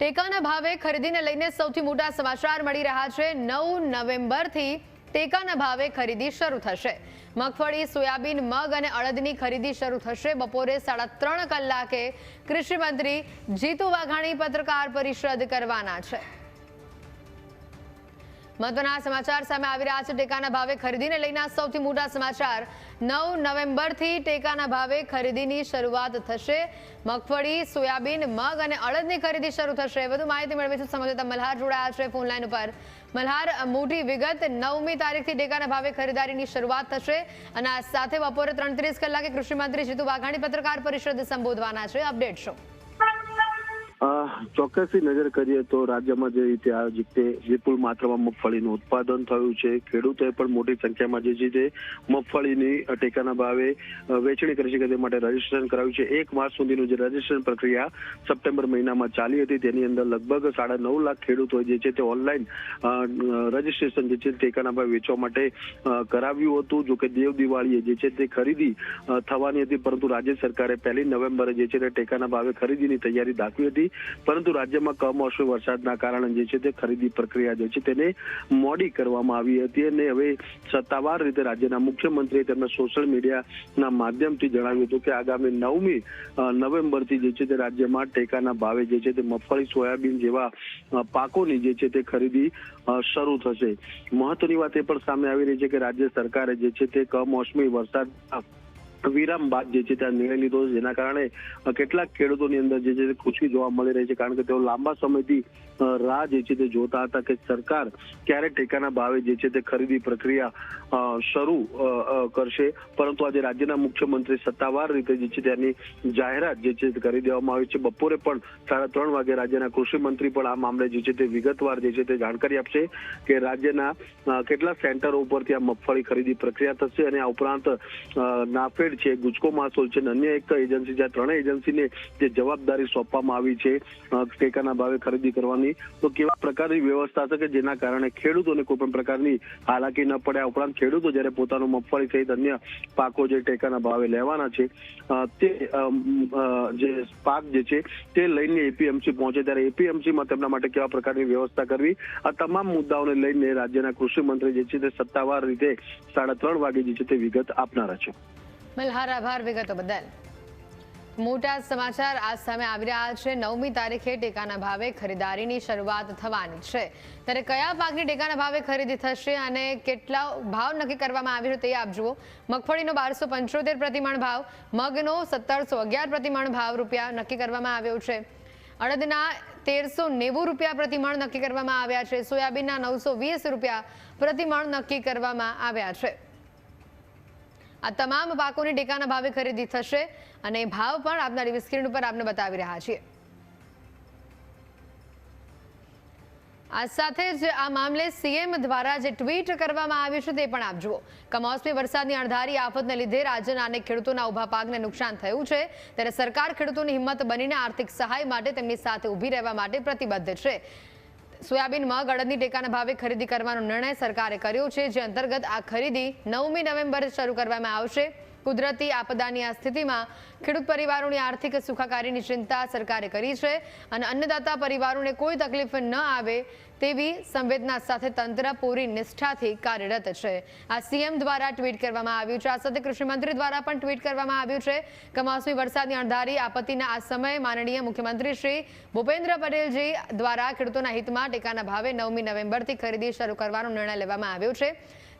ટેકાના ભાવે ખરીદીને લઈને સૌથી મોટા સમાચાર મળી રહ્યા છે. નવ નવેમ્બરથી ટેકાના ભાવે ખરીદી શરૂ થશે. મગફળી, સોયાબીન, મગ અને અડદની ખરીદી શરૂ થશે. બપોરે સાડા ત્રણ કલાકે કૃષિ મંત્રી જીતુ વાઘાણી પત્રકાર પરિષદ કરવાના છે. મહત્વના સમાચાર સામે આવી રહ્યા છે. ટેકાના ભાવે ખરીદીને લઈને સૌથી મોટા સમાચાર. નવ નવેમ્બરથી ટેકાના ભાવે ખરીદીની શરૂઆત થશે. મગફળી, સોયાબીન, મગ અને અડદની ખરીદી શરૂ થશે. વધુ માહિતી મેળવીશું સમજતા મલ્હાર જોડાયા છે ફોનલાઈન ઉપર. મલ્હાર, મોટી વિગત, નવમી તારીખથી ટેકાના ભાવે ખરીદારીની શરૂઆત થશે અને આ સાથે બપોરે ત્રણ ત્રીસ કલાકે કૃષિ મંત્રી જીતુ વાઘાણી પત્રકાર પરિષદ સંબોધવાના છે. Update show? ચોક્કસથી નજર કરીએ તો રાજ્યમાં જે રીતે આ રીતે વિપુલ માત્રામાં મગફળીનું ઉત્પાદન થયું છે. ખેડૂતોએ પણ મોટી સંખ્યામાં જે છે તે મગફળીની ટેકાના ભાવે વેચણી કરી શકે તે માટે રજીસ્ટ્રેશન કરાવ્યું છે. એક માસ સુધીનું જે રજીસ્ટ્રેશન પ્રક્રિયા સપ્ટેમ્બર મહિનામાં ચાલી હતી. તેની અંદર લગભગ સાડા નવ લાખ ખેડૂતો જે છે તે ઓનલાઈન રજીસ્ટ્રેશન જે છે ટેકાના ભાવે વેચવા માટે કરાવ્યું હતું. જો કે દેવ દિવાળીએ જે છે તે ખરીદી થવાની હતી. પરંતુ રાજ્ય સરકારે પહેલી નવેમ્બરે જે છે તે ટેકાના ભાવે ખરીદીની તૈયારી દાખવી હતી. પરંતુ રાજ્યમાં કમોસમી વરસાદના કારણે જે છે તે ખરીદી પ્રક્રિયા જે છે તેને મોડી કરવામાં આવી હતી અને હવે સત્તાવાર રીતે રાજ્યના મુખ્યમંત્રીએ તેમના સોશિયલ મીડિયાના માધ્યમથી જણાવ્યું હતું કે આગામી નવમી નવેમ્બરથી જે છે તે રાજ્યમાં ટેકાના ભાવે જે છે તે મગફળી, સોયાબીન જેવા પાકોની જે છે તે ખરીદી શરૂ થશે. મહત્વની વાત એ પણ સામે આવી રહી છે કે રાજ્ય સરકારે જે છે તે કમોસમી વરસાદ વિરામ બાદ જે છે ત્યાં નિર્ણય લીધો છે. જેના કારણે કેટલાક ખેડૂતોની અંદર જે છે તે ખુશી જોવા મળી રહી છે. કારણ કે તેઓ લાંબા સમયથી રાહ જે છે તે જોતા હતા કે સરકાર ક્યારે ટેકાના ભાવે જે છે તે ખરીદી પ્રક્રિયા શરૂ કરશે. પરંતુ આજે રાજ્યના મુખ્યમંત્રી સત્તાવાર રીતે જે છે તેની જાહેરાત જે છે કરી દેવામાં આવી છે. બપોરે પણ સાડા ત્રણ વાગે રાજ્યના કૃષિ મંત્રી પણ આ મામલે જે છે તે વિગતવાર જે છે તે જાણકારી આપશે કે રાજ્યના કેટલા સેન્ટરો ઉપરથી આ મગફળી ખરીદી પ્રક્રિયા થશે અને આ ઉપરાંત અ, નાફેડ છે. ગુજકો માસોલ છે. અને અન્ય એક એજન્સી આ ત્રણેય એજન્સીને જે જવાબદારી સોંપવામાં આવી છે ટેકાના ભાવે ખરીદી કરવાની. તો કેવા પ્રકારની વ્યવસ્થા છે કે જેના કારણે ખેડૂતોને કોઈ પણ પ્રકારની હાલાકી ન પડે? આ ઉપરાંત ખેડૂતો જ્યારે પોતાનું મગફળી સહિત અન્ય પાકો જે ટેકાના ભાવે લેવાના છે તે જે પાક જે છે તે લઈને એપીએમસી પહોંચે. ત્યારે એપીએમસીમાં તેમના માટે કેવા પ્રકારની વ્યવસ્થા કરવી? આ તમામ મુદ્દાઓને લઈને રાજ્યના કૃષિ મંત્રી જે છે તે સત્તાવાર રીતે સાડા ત્રણ વાગે જે છે તે વિગત આપનારા છે. મલ્હાર આભાર વિગતો બદલ. મોટા સમાચાર આજ સામે આવી રહ્યા છે. નવમી તારીખે ટેકાના ભાવે ખરીદારીની શરૂઆત થવાની છે. ત્યારે કયા પાકની ટેકાના ભાવે ખરીદી થશે અને કેટલા ભાવ નક્કી કરવામાં આવ્યો તે આપ જુઓ. મગફળીનો બારસો પંચોતેર પ્રતિમણ ભાવ, મગનો સત્તરસો અગિયાર પ્રતિમણ ભાવ રૂપિયા નક્કી કરવામાં આવ્યો છે. અડદના તેરસો નેવું રૂપિયા પ્રતિમણ નક્કી કરવામાં આવ્યા છે. સોયાબીનના નવસો વીસ રૂપિયા પ્રતિમણ નક્કી કરવામાં આવ્યા છે. આ તમામ પાકોની ટેકાના ભાવે ખરીદી થશે અને ભાવ પણ આપના સ્ક્રીન ઉપર આપને બતાવી રહ્યા છીએ. આ સાથે જ આ મામલે સીએમ દ્વારા જે ટ્વીટ કરવામાં આવ્યું છે તે પણ આપ જુઓ. કમોસમી વરસાદની અણધારી આફતને લીધે રાજ્યના અનેક ખેડૂતોના ઊભા પાકને નુકસાન થયું છે. ત્યારે સરકાર ખેડૂતોની હિંમત બનીને આર્થિક સહાય માટે તેમની સાથે ઊભી રહેવા માટે પ્રતિબદ્ધ છે. સોયાબીન ગળદની ટેકાના ભાવે ખરીદી કરવાનો નિર્ણય સરકારે કર્યો છે, જે અંતર્ગત આ ખરીદી નવમી નવેમ્બરે શરૂ કરવામાં આવશે. કુદરતી આપદાની આ સ્થિતિમાં ખેડૂત પરિવારોની આર્થિક સુખાકારીની ચિંતા સરકારે કરી છે અને અન્નદાતા પરિવારોને કોઈ તકલીફ ન આવે તેવી સંવેદના સાથે તંત્ર પૂરી નિષ્ઠાથી કાર્યરત છે. આ સીએમ દ્વારા ટ્વીટ કરવામાં આવ્યું છે. આ સાથે કૃષિમંત્રી દ્વારા પણ ટ્વીટ કરવામાં આવ્યું છે કમોસમી વરસાદની અણધારી આપત્તિના આ સમયે માનનીય મુખ્યમંત્રી શ્રી ભૂપેન્દ્ર પટેલજી દ્વારા ખેડૂતોના હિતમાં ટેકાના ભાવે નવમી નવેમ્બરથી ખરીદી શરૂ કરવાનો નિર્ણય લેવામાં આવ્યો છે.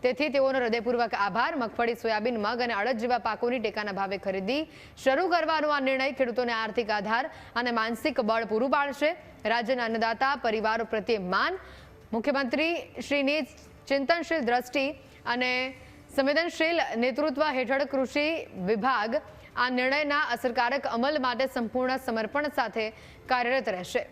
તેથી તેઓનો હૃદયપૂર્વક આભાર, મગફળી, સોયાબીન, મગ અને અડદ જેવા પાકોની ટેકાના ભાવે ખરીદી શરૂ કરવાનો આ નિર્ણય ખેડૂતોને આર્થિક આધાર અને માનસિક બળ પૂરું પાડશે. રાજ્યના અન્નદાતા પરિવારો પ્રત્યે માન. મુખ્યમંત્રી શ્રીની ચિંતનશીલ દ્રષ્ટિ અને સંવેદનશીલ નેતૃત્વ હેઠળ કૃષિ વિભાગ આ નિર્ણયના અસરકારક અમલ માટે સંપૂર્ણ સમર્પણ સાથે કાર્યરત રહેશે.